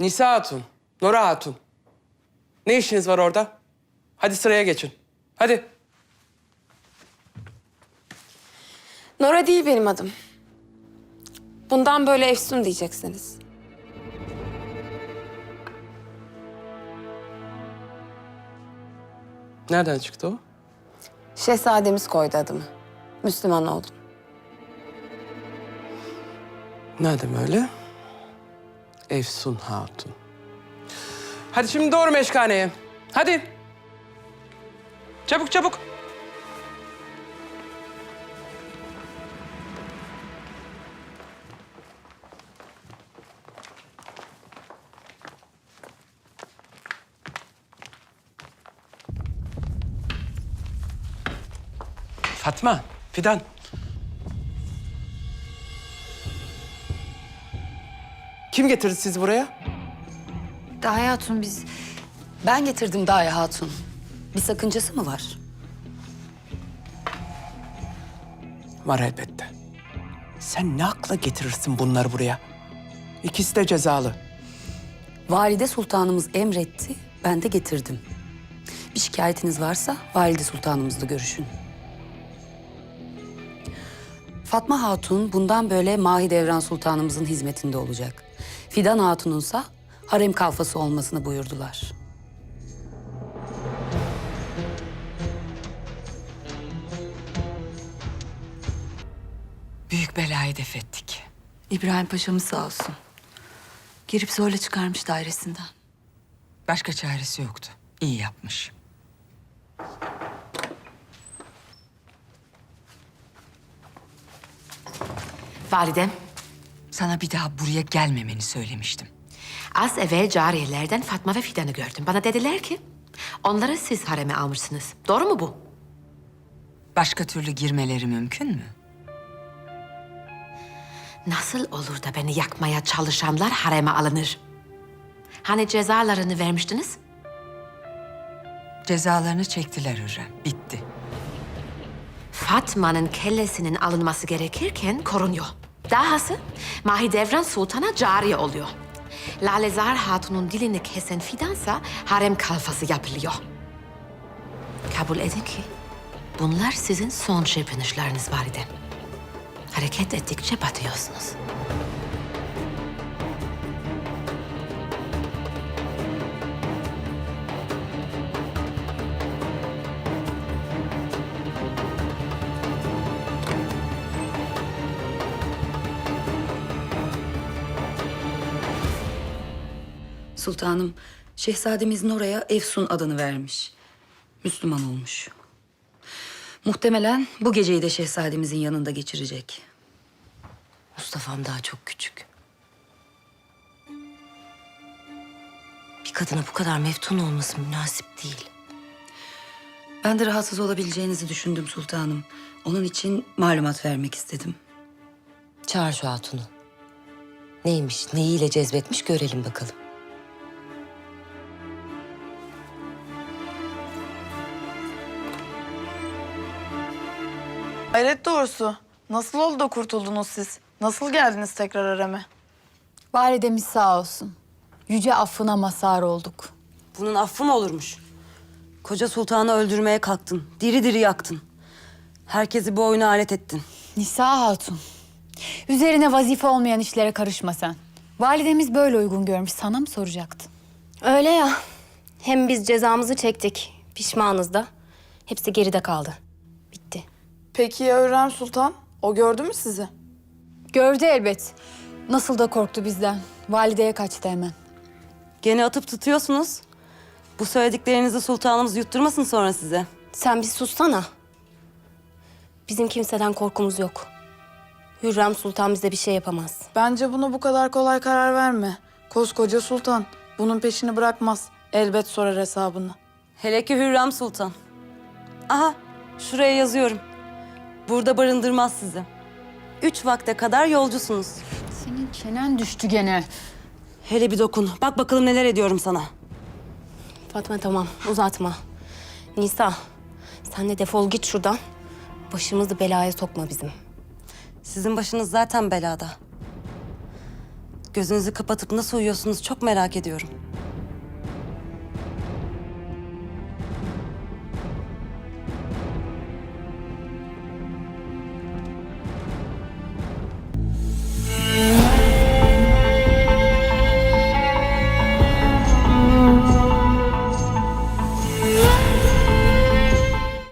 Nisa Hatun, Nora Hatun. Ne işiniz var orada? Hadi sıraya geçin. Hadi. Nora değil benim adım. Bundan böyle Efsun diyeceksiniz. Nereden çıktı o? Şehzademiz koydu adımı. Müslüman oldum. Madem öyle. Efsun Hatun. Hadi şimdi doğru meşkaneye. Hadi. Çabuk çabuk. Fatma, Fidan. Kim getirdi sizi buraya? Daya Hatun biz... Ben getirdim Daya Hatun. Bir sakıncası mı var? Var elbette. Sen ne akla getirirsin bunları buraya? İkisi de cezalı. Valide Sultanımız emretti, ben de getirdim. Bir şikayetiniz varsa Valide Sultanımızla görüşün. Fatma Hatun bundan böyle Mahidevran Sultanımızın hizmetinde olacak. Fidan Hatun'unsa harem kalfası olmasını buyurdular. Büyük belayı def ettik. İbrahim Paşa'mız sağ olsun. Girip zorla çıkarmış dairesinden. Başka çaresi yoktu. İyi yapmış. Validem, Sana bir daha buraya gelmemeni söylemiştim. az evvel cariyelerden Fatma ve Fidan'ı gördüm. Bana dediler ki, onları siz hareme almışsınız. Doğru mu bu? Başka türlü girmeleri mümkün mü? Nasıl olur da beni yakmaya çalışanlar hareme alınır? Hani cezalarını vermiştiniz? Cezalarını çektiler Hürrem. Bitti. Fatma'nın kellesinin alınması gerekirken korunuyor. Dahası Mahidevran Sultan'a cariye oluyor. Lalezar Hatun'un dilini kesen Fidansa harem kalfası yapılıyor. Kabul edin ki bunlar sizin son çırpınışlarınız validem. Hareket ettikçe batıyorsunuz. Sultanım, şehzademiz Nora'ya Efsun adını vermiş. Müslüman olmuş. Muhtemelen bu geceyi de şehzademizin yanında geçirecek. Mustafa'm daha çok küçük. Bir kadına bu kadar meftun olması münasip değil. Ben de rahatsız olabileceğinizi düşündüm sultanım. Onun için malumat vermek istedim. Çağır şu hatunu. Neymiş, neyiyle cezbetmiş görelim bakalım. Hayret doğrusu. Nasıl oldu da kurtuldunuz siz? Nasıl geldiniz tekrar hareme? Validemiz sağ olsun. Yüce affına mazhar olduk. Bunun affı mı olurmuş? Koca sultanı öldürmeye kalktın. Diri diri yaktın. Herkesi bu oyuna alet ettin. Nisa Hatun. Üzerine vazife olmayan işlere karışma sen. Validemiz böyle uygun görmüş. Sana mı soracaktın? Öyle ya. Hem biz cezamızı çektik. Pişmanız da. Hepsi geride kaldı. Peki ya Hürrem Sultan? O gördü mü sizi? Gördü elbet. Nasıl da korktu bizden. Valideye kaçtı hemen. Gene atıp tutuyorsunuz. Bu söylediklerinizi sultanımız yutturmasın sonra size. Sen bir sussana. Bizim kimseden korkumuz yok. Hürrem Sultan bize bir şey yapamaz. Bence buna bu kadar kolay karar verme. Koskoca sultan. Bunun peşini bırakmaz. Elbet sorar hesabını. Hele ki Hürrem Sultan. Aha, şuraya yazıyorum. Burada barındırmaz sizi. Üç vakte kadar yolcusunuz. Senin çenen düştü gene. Hele bir dokun. Bak bakalım neler ediyorum sana. Fatma tamam uzatma. Nisa sen de defol git şuradan. Başımızı belaya sokma bizim. Sizin başınız zaten belada. Gözünüzü kapatıp nasıl uyuyorsunuz çok merak ediyorum.